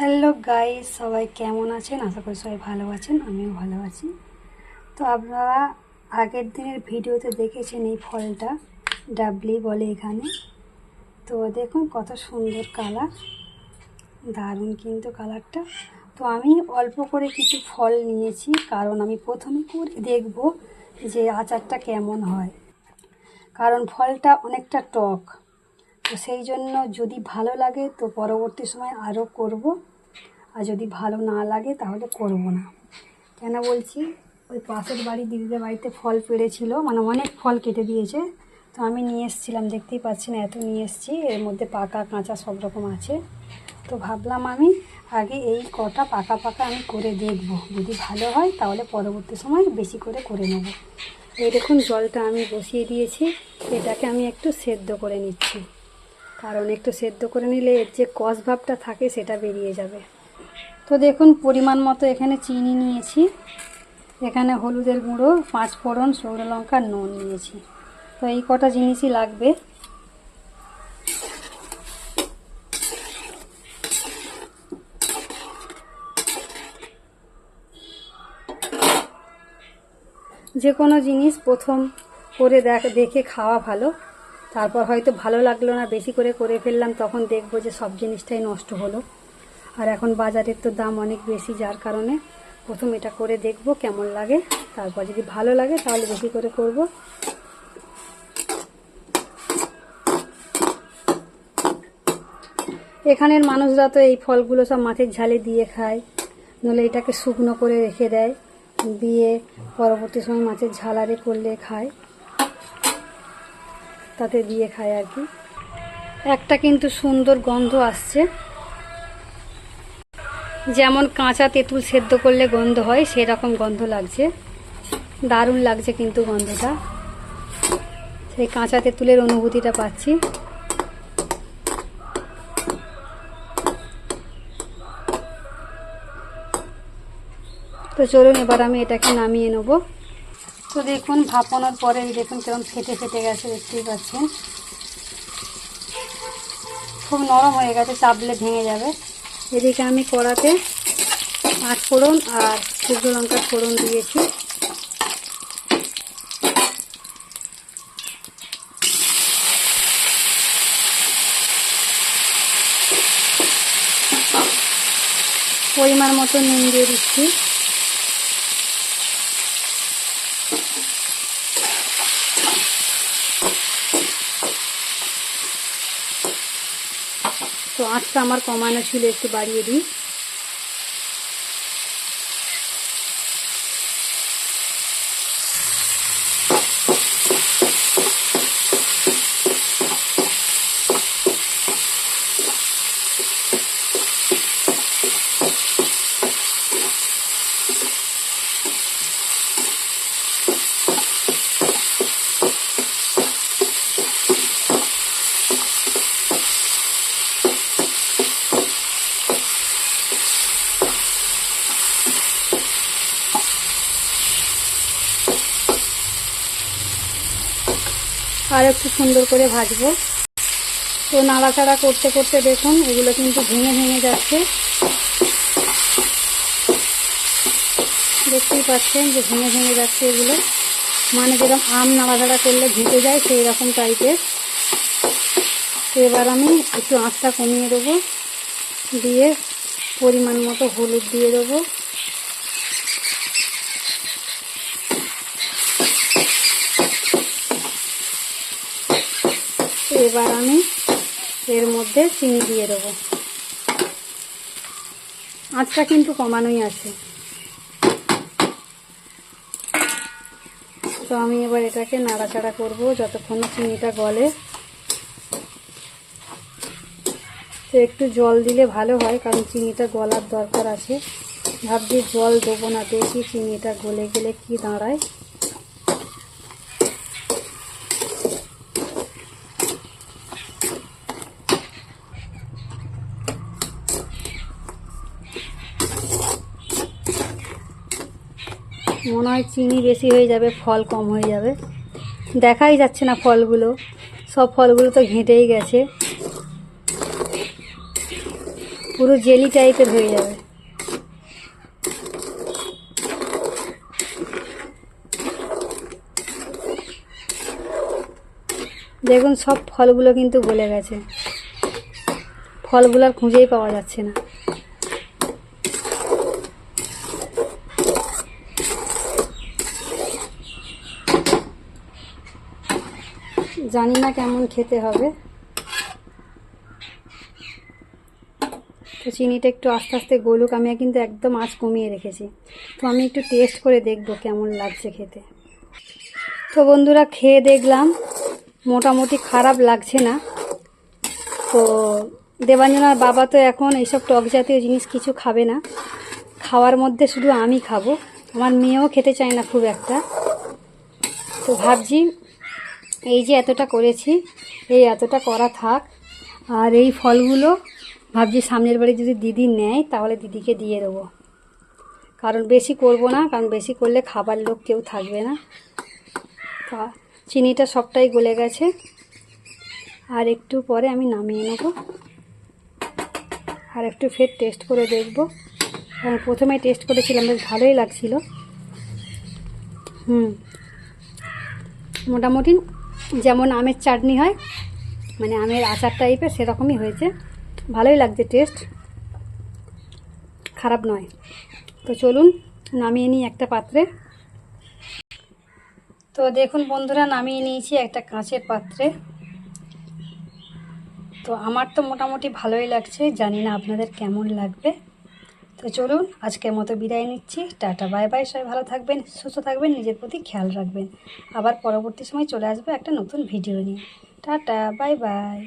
Hello guys, সবাই কেমন আছেন? আশা করি সবাই ভালো আছেন, আমিও ভালো আছি। তো আপনারা আগের দিনের ভিডিওতে দেখেছেন এই ফলটা, ডাবলি বলে এখানে। তো দেখুন কত সুন্দর কালার, দারুণ কিন্তু কালারটা। তো আমি অল্প করে কিছু ফল নিয়েছি, কারণ আমি প্রথমে করে দেখব যে আচারটা কেমন হয়। কারণ ফলটা অনেকটা টক, তো সেই জন্য যদি ভালো লাগে তো পরবর্তী সময় আরও করব। আর যদি ভালো না লাগে তাহলে করব না। কেন বলছি? ওই পাশের বাড়ি দিদিদের বাড়িতে ফল পেড়েছিল মানে অনেক ফল কেটে দিয়েছে। তো আমি নিয়ে এসেছিলাম, দেখতেই পাচ্ছি না এত নিয়ে এসেছি, এর মধ্যে পাকা কাঁচা সব রকম আছে। তো ভাবলাম আমি আগে এই কটা পাকা পাকা আমি করে দেখব। যদি ভালো হয় তাহলে পরবর্তী সময় বেশি করে করে নেব। এই দেখুন, জলটা আমি বসিয়ে দিয়েছি, এটাকে আমি একটু সেদ্ধ করে নিচ্ছি। কারণ একটু সেদ্ধ করে নিলে এর যে কষ ভাবটা থাকে সেটা বেরিয়ে যাবে। তো দেখুন, পরিমাণ মতো এখানে চিনি নিয়েছি। এখানে হলুদের গুঁড়ো, পাঁচ ফোড়ন, শুকনো লঙ্কা, নুন নিয়েছি। তো এই কটা জিনিসই লাগবে। যে কোনো জিনিস প্রথম করে দেখ, দেখে খাওয়া ভালো। তারপর হয়তো ভালো লাগল না, বেশি করে করে ফেললাম, তখন দেখব যে সব জিনিসটাই নষ্ট হলো। আর এখন বাজারের তো দাম অনেক বেশি, যার কারণে প্রথম এটা করে দেখব কেমন লাগে। তারপর যদি ভালো লাগে তাহলে বেশি করে করব। এখানের মানুষরা তো এই ফলগুলো সব মাছের ঝালে দিয়ে খায়, নইলে এটাকে শুকনো করে রেখে দেয়, দিয়ে পরবর্তী সময় মাছের ঝালারে করলে খায়। তাতে দিয়ে খায় আর কি। একটা কিন্তু সুন্দর গন্ধ আসছে। যেমন কাঁচা তেঁতুল সেদ্ধ করলে গন্ধ হয়, সেরকম গন্ধ লাগছে। দারুণ লাগছে কিন্তু গন্ধটা। সেই কাঁচা তেঁতুলের অনুভূতিটা পাচ্ছি। তো চলুন, এবার আমি এটাকে নামিয়ে নেব। তো দেখুন, ভাপানোর পরে দেখুন কেমন ফেটে ফেটে গেছে, দেখতেই পাচ্ছেন। খুব নরম হয়ে গেছে, চাপলে ভেঙে যাবে। এদিকে আমি কড়াতে পাঁচ ফোড়ন আর শুকনো লঙ্কার ফোড়ন দিয়েছি। পরিমাণ মতো নুন দিয়ে দিচ্ছি। আঁচটা আমার কমানো ছিল একটু বাড়িয়ে দিই। আর একটু সুন্দর করে ভাজবো। তো নাড়াচাড়া করতে করতে দেখুন, এগুলো কিন্তু ভেঙে ভেঙে যাচ্ছে। দেখতেই পাচ্ছেন যে ভেঙে ভেঙে যাচ্ছে এগুলো। মানে যেরকম আম নাড়াচাড়া করলে ঘেঁটে যায়, সেই রকম টাইপের তো এবার আমি একটু আঁচটা কমিয়ে দেবো। দিয়ে পরিমাণ মতো হলুদ দিয়ে দেবো। এবার আমি এর মধ্যে চিনি দিয়ে দেবো। আঁচটা কিন্তু কমানোই আছে। তো আমি এবার এটাকে নাড়াচাড়া করব যতক্ষণ চিনিটা গলে। তো একটু জল দিলে ভালো হয়, কারণ চিনিটা গলার দরকার আছে। ভাবছি জল দেবো না, দেখি চিনিটা গলে গেলে কি দাঁড়ায়। মনে হয় চিনি বেশি হয়ে যাবে, ফল কম হয়ে যাবে। দেখাই যাচ্ছে না ফলগুলো। সব ফলগুলো তো ঘেঁটেই গেছে। পুরো জেলি টাইপের হয়ে যাবে। দেখুন, সব ফলগুলো কিন্তু গলে গেছে। ফলগুলো আর খুঁজেই পাওয়া যাচ্ছে না। জানি না কেমন খেতে হবে। তো চিনিটা একটু আস্তে আস্তে গলুক, আমি কিন্তু একদম আঁচ কমিয়ে রেখেছি। তো আমি একটু টেস্ট করে দেখব কেমন লাগছে খেতে। তো বন্ধুরা, খেয়ে দেখলাম, মোটামুটি খারাপ লাগছে না। তো দেবাঞ্জনার বাবা তো এখন এইসব টক জাতীয় জিনিস কিছু খাবে না। খাওয়ার মধ্যে শুধু আমি খাব। আমার মেয়েও খেতে চায় না খুব একটা। তো ভাবছি এই যে এতটা করেছি, এই এতটা করা থাক। আর এই ফলগুলো ভাবছি সামনের বাড়ি যদি দিদি নেয়, তাহলে দিদিকে দিয়ে দেবো। কারণ বেশি করব না, কারণ বেশি করলে খাবার লোক কেউ থাকবে না। চিনিটা সবটাই গলে গেছে। আর একটু পরে আমি নামিয়ে নেব। আর একটু ফের টেস্ট করে দেখব। কারণ প্রথমে টেস্ট করেছিলাম, বেশ ভালোই লাগছিল। হুম, মোটামুটি যেমন আমের চাটনি হয় মানে আমের আচার টাইপের সেরকমই হয়েছে। ভালোই লাগছে টেস্ট খারাপ নয়। তো চলুন, নামিয়ে নিই একটা পাত্রে। তো দেখুন বন্ধুরা, নামিয়ে নিয়েছি একটা কাঁচের পাত্রে। তো আমার তো মোটামুটি ভালোই লাগছে, জানি না আপনাদের কেমন লাগবে। তো চলুন, আজকের মতো বিদায় নিচ্ছি। Tata, bye bye. সবাই ভালো থাকবেন, সুস্থ থাকবেন, নিজের প্রতি খেয়াল রাখবেন। আবার পরবর্তী সময় চলে আসবে একটা নতুন ভিডিও নিয়ে। Tata, bye bye.